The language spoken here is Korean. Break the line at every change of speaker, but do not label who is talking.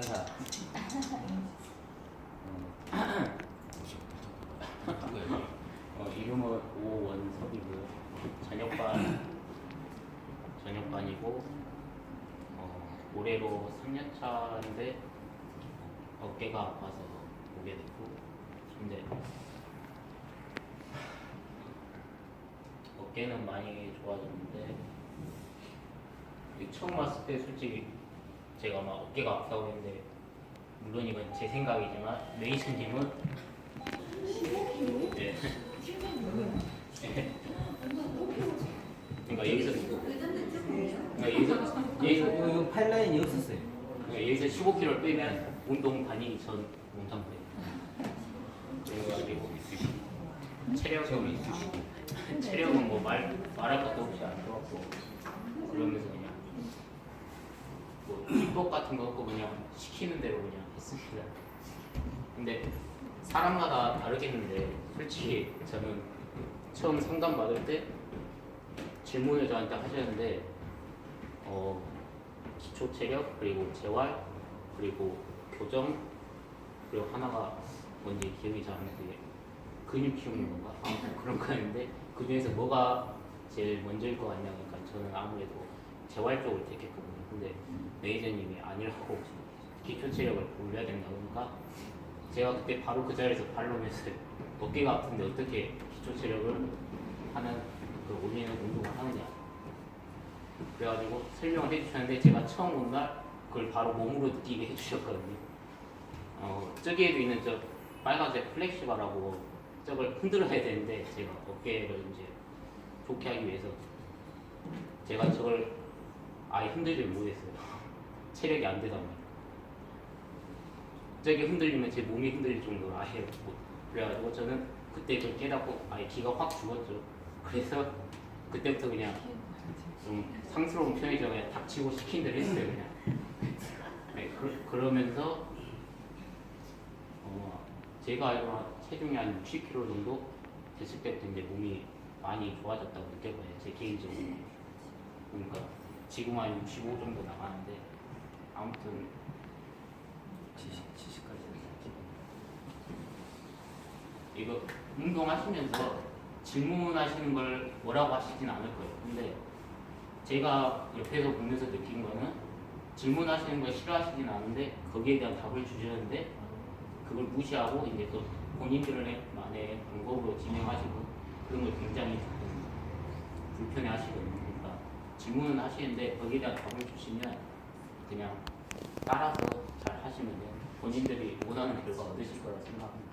판사. 어, 어, 이름은 오원섭이고요. 전역반 전역반이고 어, 올해로 3년 차인데 어깨가 아파서 오게 됐고 근데 어깨는 많이 좋아졌는데 처음 왔을 때 솔직히 제가 막 어깨가 아프다고 했는데 물론 이건 제 생각이지만 메이슨님은 네. 그러니까 여기서 그러니까 여기서 여기서
이거, 이거 팔라인이 없었어요.
그러니까 여기서 15kg를 빼면 운동 다니기 전 몸상태 그래가지고 체력은 체력은 뭐 말 말할 것도 없이 안 좋았고. 그러면서 킥복 같은 거 없고 그냥 시키는 대로 그냥 했습니다. 근데 사람마다 다르겠는데 솔직히 저는 처음 상담 받을 때 질문을 저한테 하셨는데 어 기초 체력 그리고 재활 그리고 교정 그리고 하나가 뭔지 기억이 잘 안 나는데 근육 키우는 건가 아무튼 그런 거였는데 그 중에서 뭐가 제일 먼저일 것 같냐 그러니까 저는 아무래도 재활 쪽을 택했거든요 근데 매니저님이 아니라고 기초 체력을 올려야 된다 그러니까 제가 그때 바로 그 자리에서 반론했어요 어깨가 아픈데 어떻게 기초 체력을 하는 그 올리는 운동을 하느냐 그래가지고 설명을 해주셨는데 제가 처음 온 날 그걸 바로 몸으로 느끼게 해주셨거든요. 어, 저기에도 있는 저 빨간색 플렉시바라고 저걸 흔들어야 되는데 제가 어깨를 이제 좋게 하기 위해서 제가 저걸 아예 흔들질 못했어요. 체력이 안 되다 보니까. 저기 흔들리면 제 몸이 흔들릴 정도로 아예 못. 그래가지고 저는 그때 그걸 깨닫고 아예 기가 확 죽었죠. 그래서 그때부터 그냥 좀 상스러운. 그냥 닥치고 시킨 대로 했어요. 그냥. 네, 그, 그러면서 어, 제가 알기로 한 체중이 한 60kg 정도 됐을 때부터 이제 몸이 많이 좋아졌다고 느껴봐요. 제 개인적으로. 그러니까 지금 한 65 정도 나가는데 아무튼
70, 70까지.
이거 운동하시면서 질문하시는 걸 뭐라고 하시진 않을 거예요. 근데 제가 옆에서 보면서 느낀 거는 질문하시는 걸 싫어하시진 않은데 거기에 대한 답을 주시는데 그걸 무시하고 이제 또 본인들만의 방법으로 진행하시고 그런 걸 굉장히 조금 불편해 하시거든요. 그러니까 질문은 하시는데 거기에 대한 답을 주시면 그냥 따라서 잘 하시면. 본인들이 원하는 결과 얻으실 거라
생각합니다.